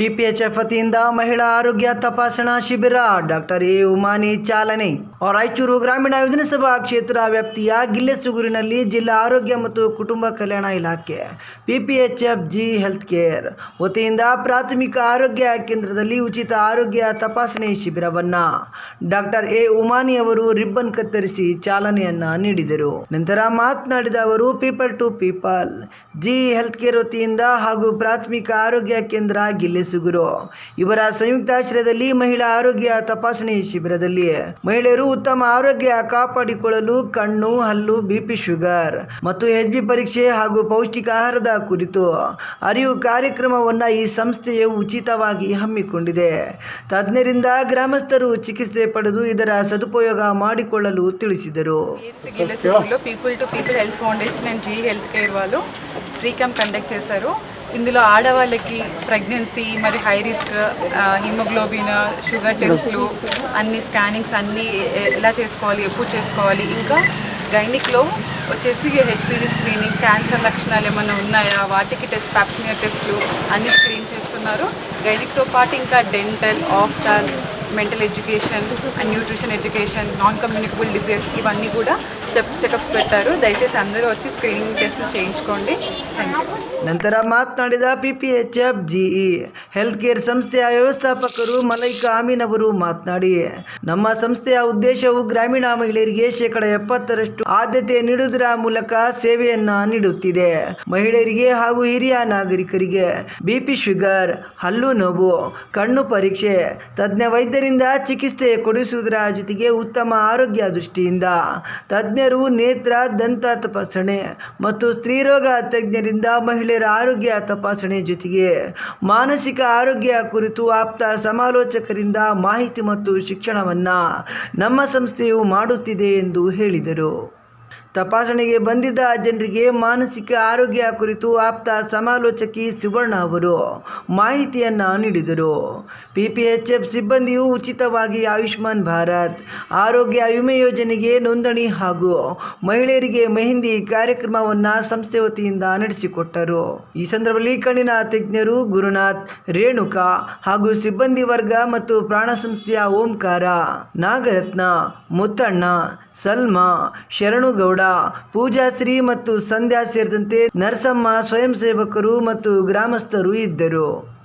ಪಿಪಿಎಚ್ಎಫ್ ವತಿಯಿಂದ ಮಹಿಳಾ ಆರೋಗ್ಯ ತಪಾಸಣಾ ಶಿಬಿರ ಡಾಕ್ಟರ್ ಎ ಉಮಾನಿ ಚಾಲನೆ. ರಾಯಚೂರು ಗ್ರಾಮೀಣ ವಿಧಾನಸಭಾ ಕ್ಷೇತ್ರ ವ್ಯಾಪ್ತಿಯ ಗಿಲ್ಲೆಸುಗೂರಿನಲ್ಲಿ ಜಿಲ್ಲಾ ಆರೋಗ್ಯ ಮತ್ತು ಕುಟುಂಬ ಕಲ್ಯಾಣ ಇಲಾಖೆ ಪಿಪಿಎಚ್ಎಫ್ ಜಿ ಹೆಲ್ತ್ ಕೇರ್ ವತಿಯಿಂದ ಪ್ರಾಥಮಿಕ ಆರೋಗ್ಯ ಕೇಂದ್ರದಲ್ಲಿ ಉಚಿತ ಆರೋಗ್ಯ ತಪಾಸಣೆ ಶಿಬಿರವನ್ನ ಡಾಕ್ಟರ್ ಎ ಉಮಾನಿ ಅವರು ರಿಬ್ಬನ್ ಕತ್ತರಿಸಿ ಚಾಲನೆಯನ್ನ ನೀಡಿದರು. ನಂತರ ಮಾತನಾಡಿದ ಅವರು people to people G health care ವತಿಯಿಂದ ಹಾಗೂ ಪ್ರಾಥಮಿಕ ಆರೋಗ್ಯ ಕೇಂದ್ರ ಗಿಲ್ಲೆಸುಗುರು ಇವರ ಸಂಯುಕ್ತಾಶ್ರಯದಲ್ಲಿ ಮಹಿಳಾ ಆರೋಗ್ಯ ತಪಾಸಣೆ ಶಿಬಿರದಲ್ಲಿ ಮಹಿಳೆಯರು ಉತ್ತಮ ಆರೋಗ್ಯ ಕಾಪಾಡಿಕೊಳ್ಳಲು ಕಣ್ಣು ಹಲ್ಲು ಬಿಪಿ ಶುಗರ್ ಮತ್ತು ಎಚ್ ಬಿ ಪರೀಕ್ಷೆ ಹಾಗೂ ಪೌಷ್ಟಿಕ ಆಹಾರದ ಕುರಿತು ಅರಿವು ಕಾರ್ಯಕ್ರಮವನ್ನು ಈ ಸಂಸ್ಥೆಯು ಉಚಿತವಾಗಿ ಹಮ್ಮಿಕೊಂಡಿದೆ ತಜ್ಞರಿಂದ ಗ್ರಾಮಸ್ಥರು ಚಿಕಿತ್ಸೆ ಪಡೆದು ಇದರ ಸದುಪಯೋಗ ಮಾಡಿಕೊಳ್ಳಲು ತಿಳಿಸಿದರು PHC గిల్లెసూరులో people to people health foundation and G health care వాళ్ళు ఫ్రీ క్యాంప్ కండక్ట్ చేశారు ఇందులో ఆడవాళ్ళకి ప్రెగ్నెన్సీ మరి హై రిస్క్ హిమోగ్లోబిన్ షుగర్ టెస్ట్లు అన్ని స్కానింగ్స్ అన్నీ ఎలా చేసుకోవాలి ఎప్పుడు చేసుకోవాలి ఇంకా గైనిక్లో వచ్చేసి హెచ్పివి స్క్రీనింగ్ క్యాన్సర్ లక్షణాలు ఏమైనా ఉన్నాయా వాటికి టెస్ట్ ప్యాప్స్మియర్ టెస్ట్లు అన్ని స్క్రీన్ చేస్తున్నారు. గైనిక్తో పాటు ఇంకా dental ophthalmology education and nutrition education non communicable disease ఇవన్నీ కూడా చెకప్స్ పెట్టారు దయచేసి అందరూ వచ్చి స్క్రీనింగ్ టెస్ట్లు చేయించుకోండి థ్యాంక్ యూ ನಂತರ ಮಾತನಾಡಿದ ಪಿಪಿಎಚ್ಎಫ್ ಜಿಇ ಹೆಲ್ತ್ ಕೇರ್ ಸಂಸ್ಥೆಯ ವ್ಯವಸ್ಥಾಪಕರು ಮಲೈಕಾ ಅಮೀನ್ ಅವರು ಮಾತನಾಡಿ ನಮ್ಮ ಸಂಸ್ಥೆಯ ಉದ್ದೇಶವು ಗ್ರಾಮೀಣ ಮಹಿಳೆಯರಿಗೆ ಶೇಕಡ ಎಪ್ಪತ್ತರಷ್ಟು ಆದ್ಯತೆ ನೀಡುವುದರ ಮೂಲಕ ಸೇವೆಯನ್ನ ನೀಡುತ್ತಿದೆ ಮಹಿಳೆಯರಿಗೆ ಹಾಗೂ ಹಿರಿಯ ನಾಗರಿಕರಿಗೆ ಬಿಪಿ ಶುಗರ್ ಹಲ್ಲು ನೋವು ಕಣ್ಣು ಪರೀಕ್ಷೆ ತಜ್ಞ ವೈದ್ಯರಿಂದ ಚಿಕಿತ್ಸೆ ಕೊಡಿಸುವುದರ ಜೊತೆಗೆ ಉತ್ತಮ ಆರೋಗ್ಯ ದೃಷ್ಟಿಯಿಂದ ತಜ್ಞರು ನೇತ್ರ, ದಂತ ತಪಾಸಣೆ ಮತ್ತು ಸ್ತ್ರೀರೋಗ ತಜ್ಞರಿಂದ ಮಹಿಳೆಯರ ಆರೋಗ್ಯ ತಪಾಸಣೆ ಜೊತೆಗೆ ಮಾನಸಿಕ ಆರೋಗ್ಯ ಕುರಿತು ಆಪ್ತ ಸಮಾಲೋಚಕರಿಂದ ಮಾಹಿತಿ ಮತ್ತು ಶಿಕ್ಷಣವನ್ನು ನಮ್ಮ ಸಂಸ್ಥೆಯು ಮಾಡುತ್ತಿದೆ ಎಂದು ಹೇಳಿದರು. ತಪಾಸಣೆಗೆ ಬಂದಿದ್ದ ಜನರಿಗೆ ಮಾನಸಿಕ ಆರೋಗ್ಯ ಕುರಿತು ಆಪ್ತ ಸಮಾಲೋಚಕಿ ಸುವರ್ಣ ಅವರು ಮಾಹಿತಿಯನ್ನು ನೀಡಿದರು. ಪಿಪಿಎಚ್ಎಫ್ ಸಿಬ್ಬಂದಿಯು ಉಚಿತವಾಗಿ ಆಯುಷ್ಮಾನ್ ಭಾರತ್, ಆರೋಗ್ಯ ವಿಮೆ ಯೋಜನೆಗೆ ನೋಂದಣಿ ಹಾಗೂ ಮಹಿಳೆಯರಿಗೆ ಮೆಹಂದಿ ಕಾರ್ಯಕ್ರಮವನ್ನು ಸಂಸ್ಥೆ ವತಿಯಿಂದ ನಡೆಸಿಕೊಟ್ಟರು. ಈ ಸಂದರ್ಭದಲ್ಲಿ ಕಣ್ಣಿನ ತಜ್ಞರು ಗುರುನಾಥ್, ರೇಣುಕಾ ಹಾಗೂ ಸಿಬ್ಬಂದಿ ವರ್ಗ ಮತ್ತು ಪ್ರಾಣ ಸಂಸ್ಥೆಯ ಓಂಕಾರ, ನಾಗರತ್ನ, ಮುತ್ತಣ್ಣ, ಸಲ್ಮಾ, ಶರಣುಗೌಡ ಪೂಜಾಶ್ರೀ ಮತ್ತು ಸಂಧ್ಯಾ ಸೇರಿದಂತೆ ನರಸಮ್ಮ ಸ್ವಯಂ ಸೇವಕರು ಮತ್ತು ಗ್ರಾಮಸ್ಥರು ಇದ್ದರು.